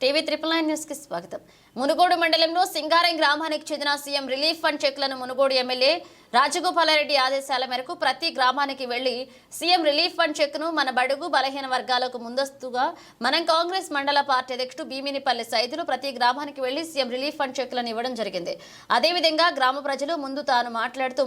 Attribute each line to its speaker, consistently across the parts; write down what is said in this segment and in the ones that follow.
Speaker 1: TV triple nine న్యూస్కి స్వాగతం. మునుగోడు మండలంలో సింగారం గ్రామానికి చెందిన సీఎం రిలీఫ్ ఫండ్ చెక్లను మునుగోడు ఎమ్మెల్యే రాజగోపాలారెడ్డి ఆదేశాల మేరకు ప్రతి గ్రామానికి వెళ్ళి సీఎం రిలీఫ్ ఫండ్ చెక్ను మన బడుగు బలహీన వర్గాలకు ముందస్తుగా మనం కాంగ్రెస్ మండల పార్టీ అధ్యక్షుడు భీమినిపల్లి సైతులు ప్రతి గ్రామానికి వెళ్ళి సీఎం రిలీఫ్ ఫండ్ చెక్లను ఇవ్వడం జరిగింది. అదేవిధంగా గ్రామ ప్రజలు ముందు తాను మాట్లాడుతూ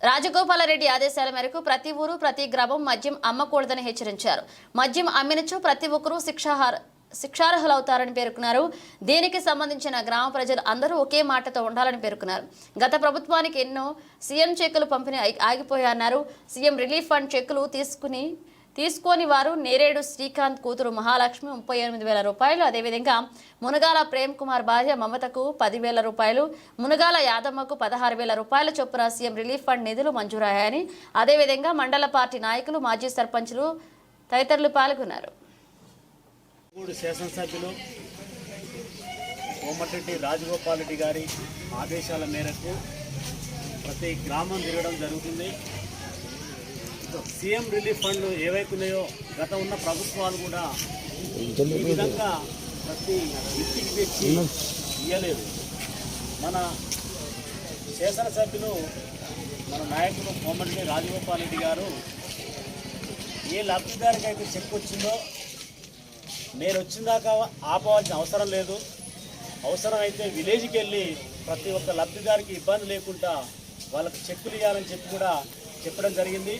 Speaker 1: రాజగోపాలరెడ్డి ఆదేశాల మేరకు ప్రతి ఊరు ప్రతి గ్రామం మద్యం అమ్మకూడదని హెచ్చరించారు. మద్యం అమ్మినచో ప్రతి ఒక్కరూ శిక్షాహార శిక్షార్హులవుతారని పేర్కొన్నారు. దీనికి సంబంధించిన గ్రామ ప్రజలు అందరూ ఒకే మాటతో ఉండాలని పేర్కొన్నారు. గత ప్రభుత్వానికి ఎన్నో సీఎం చెక్కులు పంపిణీ ఆగిపోయాయన్నారు. సీఎం రిలీఫ్ ఫండ్ చెక్కులు తీసుకుని తీసుకోని వారు నేరేడు శ్రీకాంత్ కూతురు మహాలక్ష్మి ముప్పై ఎనిమిది వేల రూపాయలు. అదేవిధంగా మునగాల ప్రేమ్ కుమార్ భార్య మమతకు పదివేల రూపాయలు. మునగాల యాదమ్మకు పదహారు వేల రూపాయల చొప్పున సీఎం రిలీఫ్ ఫండ్ నిధులు మంజూరయ్యాయని. అదేవిధంగా మండల పార్టీ నాయకులు మాజీ సర్పంచులు తదితరులు పాల్గొన్నారు.
Speaker 2: మూడు శాసనసభ్యులు కోమటిరెడ్డి రాజగోపాల్ రెడ్డి గారి ఆదేశాల మేరకు ప్రతి గ్రామం తిరగడం జరుగుతుంది. సీఎం రిలీఫ్ ఫండ్లు ఏవైతున్నాయో గత ఉన్న ప్రభుత్వాలు కూడా ఈ విధంగా ప్రతి ఇంటికి తెచ్చి ఇయ్యలేదు. మన శాసనసభ్యులు మన నాయకుడు కోమటిరెడ్డి రాజగోపాల్ రెడ్డి గారు ఏ లబ్ధిదారికి అయితే చెక్ వచ్చిందో నేను వచ్చిందాకా ఆపవలసిన అవసరం లేదు. అవసరం అయితే విలేజ్కి వెళ్ళి ప్రతి ఒక్క లబ్ధిదారికి ఇబ్బంది లేకుండా వాళ్ళకి చెక్కులు ఇవ్వాలని చెప్పి కూడా చెప్పడం జరిగింది.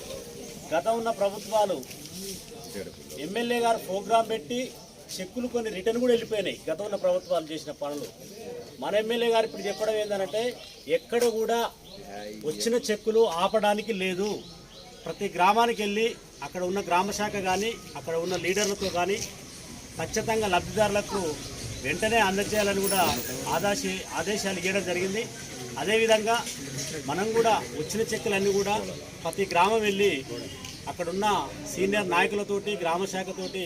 Speaker 2: గత ఉన్న ప్రభుత్వాలు ఎమ్మెల్యే గారు ప్రోగ్రాం పెట్టి చెక్కులు కొన్ని రిటర్న్ కూడా వెళ్ళిపోయినాయి. గత ఉన్న ప్రభుత్వాలు చేసిన పనులు. మన ఎమ్మెల్యే గారు ఇప్పుడు చెప్పడం ఏంటంటే ఎక్కడ కూడా వచ్చిన చెక్కులు ఆపడానికి లేదు. ప్రతి గ్రామానికి వెళ్ళి అక్కడ ఉన్న గ్రామ శాఖ కానీ అక్కడ ఉన్న లీడర్లతో కానీ ఖచ్చితంగా లబ్ధిదారులకు వెంటనే అందజేయాలని కూడా ఆదేశ ఆదేశాలు ఇవ్వడం జరిగింది. అదేవిధంగా మనం కూడా వచ్చిన చెక్కులన్నీ కూడా ప్రతి గ్రామం వెళ్ళి అక్కడున్న సీనియర్ నాయకులతోటి గ్రామ శాఖతోటి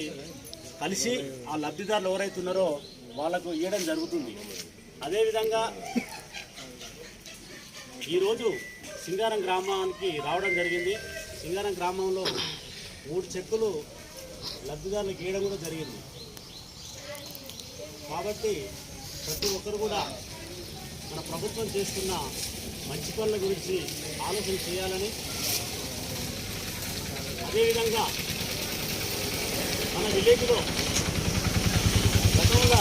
Speaker 2: కలిసి ఆ లబ్ధిదారులు ఎవరైతే ఉన్నారో వాళ్ళకు ఇవ్వడం జరుగుతుంది. అదేవిధంగా ఈరోజు సింగారం గ్రామానికి రావడం జరిగింది. సింగారం గ్రామంలో మూడు చెక్కులు లబ్ధిదారులకు గీయడం కూడా జరిగింది. కాబట్టి ప్రతి ఒక్కరు కూడా మన ప్రభుత్వం చేస్తున్న మంచి పనుల గురించి ఆలోచన చేయాలని అదేవిధంగా మన విలేజ్లో గతంగా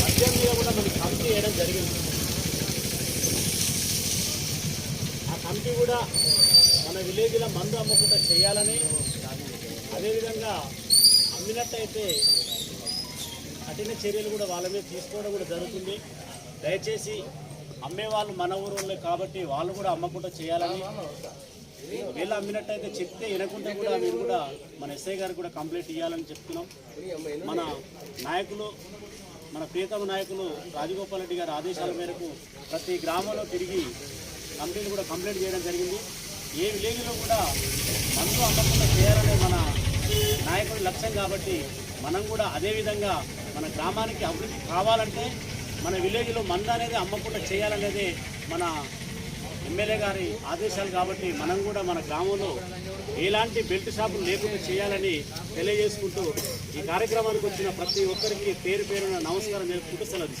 Speaker 2: మద్యం మీద కూడా మనకి కమిటీ వేయడం జరిగింది. ఆ కమిటీ కూడా మన విలేజ్లో మందు అమ్మకుండా చేయాలని అదేవిధంగా అమ్మినట్టయితే కఠిన చర్యలు కూడా వాళ్ళ మీద తీసుకోవడం కూడా జరుగుతుంది. దయచేసి అమ్మేవాళ్ళు మన ఊరు కాబట్టి వాళ్ళు కూడా అమ్మకుండా చేయాలని వీళ్ళు అమ్మినట్టయితే చెప్తే వినకుండా కూడా మీరు కూడా మన ఎస్ఐ గారికి కూడా కంప్లైంట్ ఇవ్వాలని చెప్తున్నాం. మన నాయకులు మన ప్రీతమ నాయకులు రాజగోపాల్ రెడ్డి గారి ఆదేశాల మేరకు ప్రతి గ్రామంలో తిరిగి కంప్లైంట్ కూడా కంప్లైంట్ చేయడం జరిగింది. ఏ విలేజ్లో కూడా మందు అమ్మకుండా చేయాలనే మన నాయకుడి లక్ష్యం కాబట్టి మనం కూడా అదే విధంగా మన గ్రామానికి అభివృద్ధి కావాలంటే మన విలేజ్లో మందు అనేది అమ్మకుండా చేయాలనేది మన ఎమ్మెల్యే గారి ఆదేశాలు కాబట్టి మనం కూడా మన గ్రామంలో ఎలాంటి బెల్ట్ షాపులు లేకుండా చేయాలని తెలియజేసుకుంటూ ఈ కార్యక్రమానికి వచ్చిన ప్రతి ఒక్కరికి పేరు పేరున నమస్కారం తెలుపుకుంటూ సెలవు